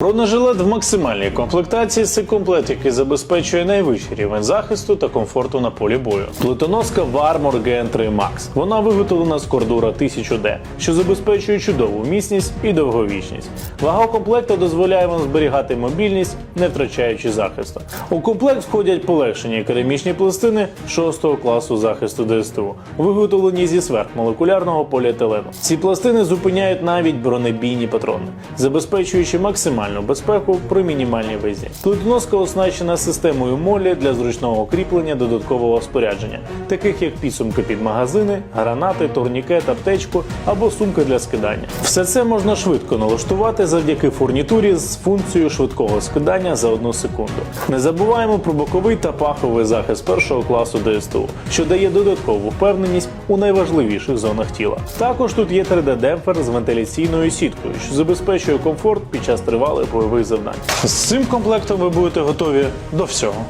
Бронежилет в максимальній комплектації це комплект, який забезпечує найвищий рівень захисту та комфорту на полі бою. Плитоноска Warmor GN3 Max. Вона виготовлена з кордура 1000D, що забезпечує чудову міцність і довговічність. Вага комплекта дозволяє вам зберігати мобільність, не втрачаючи захисту. У комплект входять полегшені керамічні пластини 6 класу захисту ДСТУ, виготовлені зі сверхмолекулярного поліетилену. Ці пластини зупиняють навіть бронебійні патрони, забезпечуючи максимальну безпеку при мінімальній вазі. Плитоноска оснащена системою молі для зручного кріплення додаткового спорядження, таких як підсумки під магазини, гранати, турнікет, аптечку або сумки для скидання. Все це можна швидко налаштувати завдяки фурнітурі з функцією швидкого скидання за одну секунду. Не забуваємо про боковий та паховий захист першого класу ДСТУ, що дає додаткову впевненість у найважливіших зонах тіла. Також тут є 3D-демпфер з вентиляційною сіткою, що забезпечує комфорт під час тривалих бойових завдань. З цим комплектом ви будете готові до всього.